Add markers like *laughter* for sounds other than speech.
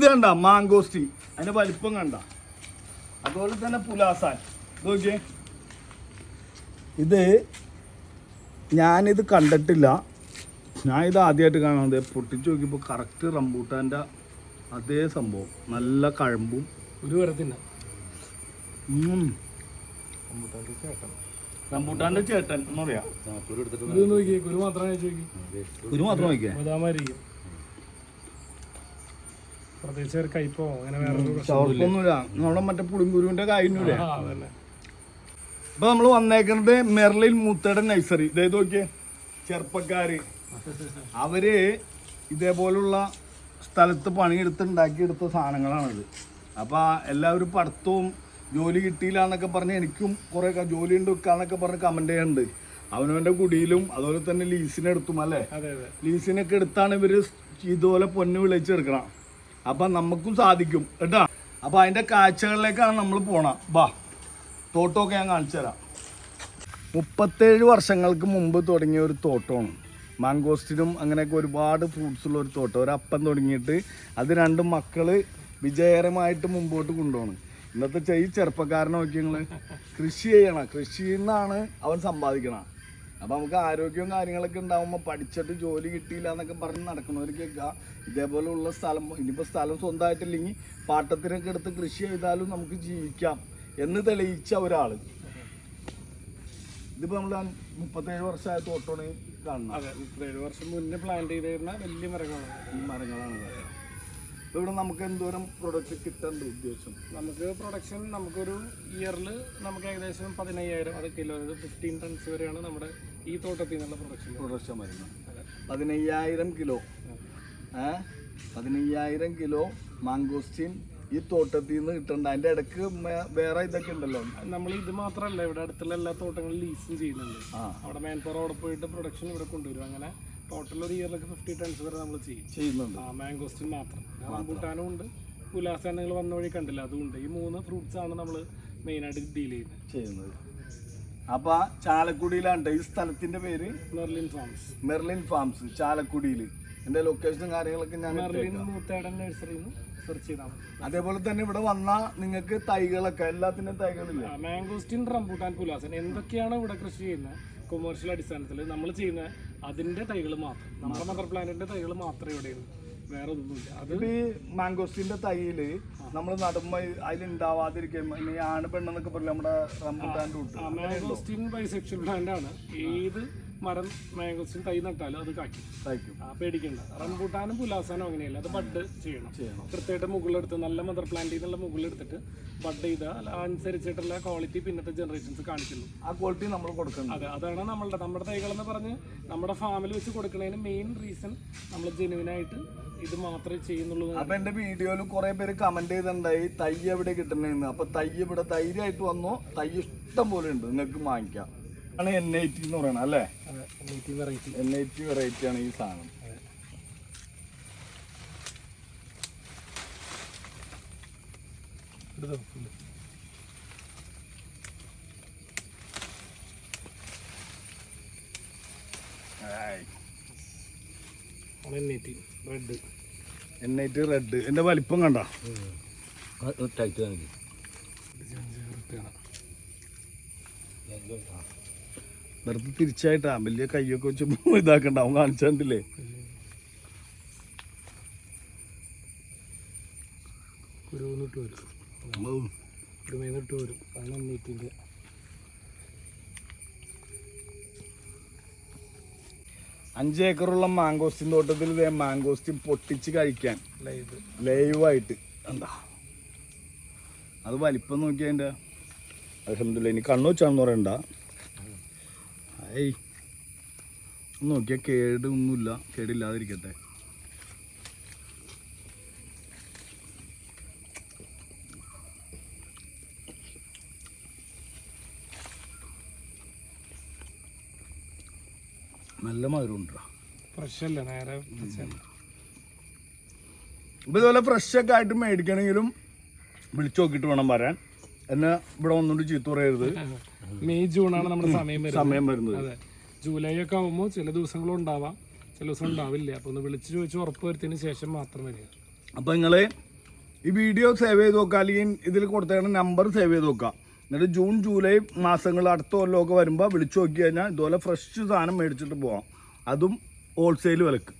ഇത് കണ്ട മാങ്കോസ്റ്റി. അതിന്റെ വലിപ്പം കണ്ട. അതുപോലെ തന്നെ പുലാസാൻ. നോക്കിയേ. ഇത് ഞാനിത് കണ്ടിട്ടില്ല. ഞാൻ ഇത് ആദ്യമായിട്ട് കാണുന്നത്. പൊട്ടിച്ചു നോക്കിയപ്പോൾ കറക്റ്റ് റംബൂട്ടാന്റെ അതേ സംഭവം. നല്ല കഴമ്പും. ഒരു വരത്തില്ല. റംബൂട്ടാന്റെ ചേട്ടൻ. എന്ന് പറയാം കുരു മാത്രം കുരു മാത്രം നോക്കിയേ പ്രത്യേകിച്ച് ഒരു കയ്പോ അങ്ങനെ വേറെ നമ്മളെ മറ്റേ പുളിങ്കുരുവിന്റെ കായില്ലേ ഇപ്പൊ നമ്മൾ വന്നേക്കുന്നത് മെർലിൻ മുത്തയുടെ നഴ്സറി. ഇതായത് നോക്കിയേ ചെറുപ്പക്കാര്. അവർ ഇതേപോലുള്ള സ്ഥലത്ത് പണിയെടുത്ത് ഉണ്ടാക്കിയെടുത്ത സാധനങ്ങളാണിത്. അപ്പൊ എല്ലാവരും പഠിത്തവും ജോലി കിട്ടിയില്ല എന്നൊക്കെ പറഞ്ഞ് എനിക്കും കുറെ ജോലി ഉണ്ട് വെക്കാന്നൊക്കെ പറഞ്ഞ് കമന്റ് ചെയ്യുന്നുണ്ട്. അവനവന്റെ കുടിയിലും അതുപോലെ തന്നെ ലീസിനെടുത്തും അല്ലേ? ലീസിനൊക്കെ എടുത്താണ് ഇവർ ഇതുപോലെ പൊന്ന് വിളിച്ചെടുക്കണം അപ്പൊ നമുക്കും സാധിക്കും കേട്ടാ? അപ്പൊ അതിന്റെ കാഴ്ചകളിലേക്കാണ് നമ്മൾ പോണ. ബാ തോട്ടമൊക്കെ ഞാൻ കാണിച്ചു തരാം. മുപ്പത്തേഴ് വർഷങ്ങൾക്ക് മുമ്പ് തുടങ്ങിയ ഒരു തോട്ടമാണ്. മാങ്കോസ്റ്റിനും അങ്ങനെയൊക്കെ ഒരുപാട് ഫ്രൂട്ട്സ് ഉള്ള ഒരു തോട്ടം. ഒരു അപ്പം തുടങ്ങിയിട്ട് അത് രണ്ടും മക്കൾ വിജയകരമായിട്ട് മുമ്പോട്ട് കൊണ്ടുപോകണം ഇന്നത്തെ ചെയ് ചെറുപ്പക്കാരനെ നോക്കി നിങ്ങൾ കൃഷി ചെയ്യണം. കൃഷിയിൽ നിന്നാണ് അവൻ സമ്പാദിക്കണം. അപ്പം നമുക്ക് ആരോഗ്യവും കാര്യങ്ങളൊക്കെ ഉണ്ടാകുമ്പോൾ പഠിച്ചിട്ട് ജോലി കിട്ടിയില്ല എന്നൊക്കെ പറഞ്ഞ് നടക്കുന്നവർക്കൊക്കെ ഇതേപോലെയുള്ള സ്ഥലം ഇനിയിപ്പോൾ സ്ഥലം സ്വന്തമായിട്ടില്ലെങ്കിൽ പാട്ടത്തിനൊക്കെ എടുത്ത് കൃഷി ചെയ്താലും നമുക്ക് ജീവിക്കാം എന്ന് തെളിയിച്ച ഒരാൾ ഇതിപ്പോൾ നമ്മൾ മുപ്പത്തേഴ് വർഷമായ തോട്ടോണി കാണുന്നത്. അതെ മുപ്പത്തേഴ് വർഷം മുന്നേ പ്ലാന്റ് ചെയ്തിരുന്ന വലിയ മരങ്ങളാണ്. ഈ മരങ്ങളാണ്. ഇവിടെ നമുക്ക് എന്തോരം പ്രൊഡക്റ്റ് കിട്ടേണ്ട ഉദ്ദേശം? നമുക്ക് പ്രൊഡക്ഷൻ നമുക്കൊരു ഇയറിൽ നമുക്ക് ഏകദേശം പതിനയ്യായിരം അത് കിലോ ഫിഫ്റ്റീൻ ടൺസ് വരെയാണ് നമ്മുടെ ഈ തോട്ടത്തിൽ നിന്നുള്ള പ്രൊഡക്ഷൻ പ്രൊഡക്ഷൻ വരുന്നത്. പതിനയ്യായിരം കിലോ. ഏ? പതിനയ്യായിരം കിലോ മാംഗോസ്റ്റീൻ ഈ തോട്ടത്തിൽ നിന്ന് കിട്ടണ്ട. അതിന്റെ ഇടയ്ക്ക് വേറെ ഇതൊക്കെ ഉണ്ടല്ലോ. നമ്മൾ ഇത് മാത്രമല്ല ഇവിടെ അടുത്തുള്ള എല്ലാ തോട്ടങ്ങളും ലീസും ചെയ്യുന്നുണ്ട്. ആ. അവിടെ മാൻ പവർ അവിടെ പോയിട്ട് പ്രൊഡക്ഷൻ ഇവിടെ കൊണ്ടുവരും. അങ്ങനെ ടോട്ടൽ ഒരു ഇയറിലേക്ക് ഫിഫ്റ്റി ടൺസ് വരെ നമ്മൾ ചെയ്യും. ചെയ്യുന്നുണ്ട്. ആ മാംഗോസ്റ്റിൻ മാത്രം. റംബൂട്ടാനും ഉണ്ട്. പുലാസാനങ്ങൾ വന്ന വഴി കണ്ടില്ല. അതുകൊണ്ട് ഈ മൂന്ന് ഫ്രൂട്ട്സ് ആണ് നമ്മൾ മെയിനായിട്ട് ഡീൽ ചെയ്യുന്നത് ചെയ്യുന്നത്. അപ്പൊ ചാലക്കുടിയിലാണ് ഈ സ്ഥലത്തിന്റെ പേര് മെർലിൻ ഫാംസ് മെർലിൻ ഫാംസ് ചാലക്കുടിയിൽ എന്റെ ലൊക്കേഷനും കാര്യങ്ങളൊക്കെ ഞാൻ സെർച്ച് ചെയ്താൽ അതേപോലെ തന്നെ ഇവിടെ വന്ന നിങ്ങൾക്ക് തൈകളൊക്കെ എല്ലാത്തിനും തൈകളില്ല? മാംഗോസ്റ്റിൻ റംബൂട്ടാൻ പുലാസൻ എന്തൊക്കെയാണ് ഇവിടെ കൃഷി ചെയ്യുന്നത് കൊമേഴ്ഷ്യൽ അടിസ്ഥാനത്തിൽ നമ്മൾ ചെയ്യുന്ന അതിന്റെ തൈകൾ മാത്രം. നമ്മുടെ മദർ പ്ലാന്റിന്റെ തൈകൾ മാത്രമേ ഇവിടെ ഉള്ളൂ. വേറെ ഒന്നുമില്ല. അത് ഈ മാംഗോസ്റ്റിന്റെ തൈയിൽ നമ്മൾ നടുമ്പോ അതിലുണ്ടാവാതിരിക്കും ആണ് പെണ്ണെന്നൊക്കെ പറയില്ല നമ്മുടെ റംബുട്ടാന്റെ മാംഗോസ്റ്റിൻ ബൈസെക്ഷൽ പ്ലാന്റ് ആണ്. ഏത് മരം മാംഗോസ്റ്റിൻ തൈ നട്ടാലും അത് കായ്ക്കും. കായ്ക്കും. പേടിക്കണ്ട. റംബൂട്ടാനും പുലാസാനും അങ്ങനെയല്ല. അത് ബഡ് ചെയ്യണം. ചെയ്യണം. കൃത്യമായിട്ട് മുകളിലെടുത്ത് നല്ല മദർ പ്ലാന്റിൽ നിന്നുള്ള മുകളിലെടുത്തിട്ട് ബഡ് ചെയ്താൽ അനുസരിച്ചിട്ടുള്ള ക്വാളിറ്റി പിന്നത്തെ ജനറേഷൻസ് കാണിക്കുന്നു. ആ ക്വാളിറ്റി നമ്മൾ കൊടുക്കണം. അതെ അതാണ് നമ്മളുടെ നമ്മുടെ തൈകളെന്ന് പറഞ്ഞ് നമ്മുടെ ഫാമിൽ വെച്ച് കൊടുക്കുന്നതിന് മെയിൻ റീസൺ നമ്മൾ ജെനുവിനായിട്ട് ഇത് മാത്രമേ ചെയ്യുന്നുള്ളൂ. അപ്പൊ എന്റെ വീഡിയോയിൽ കുറെ പേര് കമന്റ് ചെയ്തിട്ടുണ്ടായി തൈ എവിടെ കിട്ടുന്നതെന്ന് അപ്പൊ തൈ ഇവിടെ തൈരായിട്ട് വന്നോ. തൈ ഇഷ്ടം പോലെ ഉണ്ട്. നിങ്ങൾക്ക് വാങ്ങിക്കാം. ആണ് എൻ ഐ ടി എന്ന് പറയണത് അല്ലേ? അതെ variety variety N I T variety ആണ് ഈ സാധനം. റെഡ് എൻ റെഡ് വലിപ്പം കണ്ട? വെറുതെ തിരിച്ചായിട്ടാ. വലിയ കൈയൊക്കെ വെച്ച് *laughs* ഇതാക്കണ്ട. അവൻ കാണിച്ചിട്ടില്ലേ കുരുന്നിട്ട് വരും. കുരുമേന്നിട്ട് വരും. അതാണ് എണ്ണീറ്റിന്റെ അഞ്ച് ഏക്കറുള്ള മാങ്കോസ്റ്റിൻ തോട്ടത്തിൽ ഇതേ മാങ്കോസ്റ്റിൻ പൊട്ടിച്ച് കഴിക്കാൻ. ലൈവ് ലൈവായിട്ട് എന്താ? അത് വലിപ്പം നോക്കിയാ അതിന്റെ അലഹമില്ല ഇനി കണ്ണു വെച്ചാണെന്ന് പറയണ്ട. ഏയ്. നോക്കിയാൽ കേടൊന്നുമില്ല. കേടില്ലാതിരിക്കട്ടെ. നല്ല മധുരമുണ്ടോ ഫ്രഷ്. അല്ല നേരെ. ഇപ്പൊ ഇതുപോലെ ഫ്രഷ് ഒക്കെ ആയിട്ട് മേടിക്കണമെങ്കിലും വിളിച്ചു നോക്കിയിട്ട് വേണം വരാൻ എന്നെ ഇവിടെ ഒന്നുകൊണ്ട് ചീത്ത പറയരുത്. *laughs* മെയ് ജൂൺ ആണ് നമ്മുടെ സമയം വരുന്നത്. സമയം വരുന്നത്. അതെ. ജൂലൈ ഒക്കെ ആകുമ്പോൾ ചില ദിവസങ്ങളും ഉണ്ടാവാം. ചില ദിവസം ഉണ്ടാവില്ല. അപ്പൊ ഒന്ന് വിളിച്ച് ചോദിച്ച് ഉറപ്പ് വരുത്തിയതിന് ശേഷം മാത്രം വരിക. അപ്പൊ നിങ്ങൾ ഈ വീഡിയോ സേവ് ചെയ്ത് നോക്കുക അല്ലെങ്കിൽ ഇതിൽ കൊടുത്തേക്കുന്ന നമ്പർ സേവ് ചെയ്ത് നോക്കുക എന്നിട്ട് ജൂൺ ജൂലൈ മാസങ്ങൾ അടുത്ത കൊല്ലമൊക്കെ വരുമ്പോൾ വിളിച്ചു നോക്കി കഴിഞ്ഞാൽ ഇതുപോലെ ഫ്രഷ് സാധനം മേടിച്ചിട്ട് പോവാം. അതും ഹോൾസെയിൽ വിലക്ക്.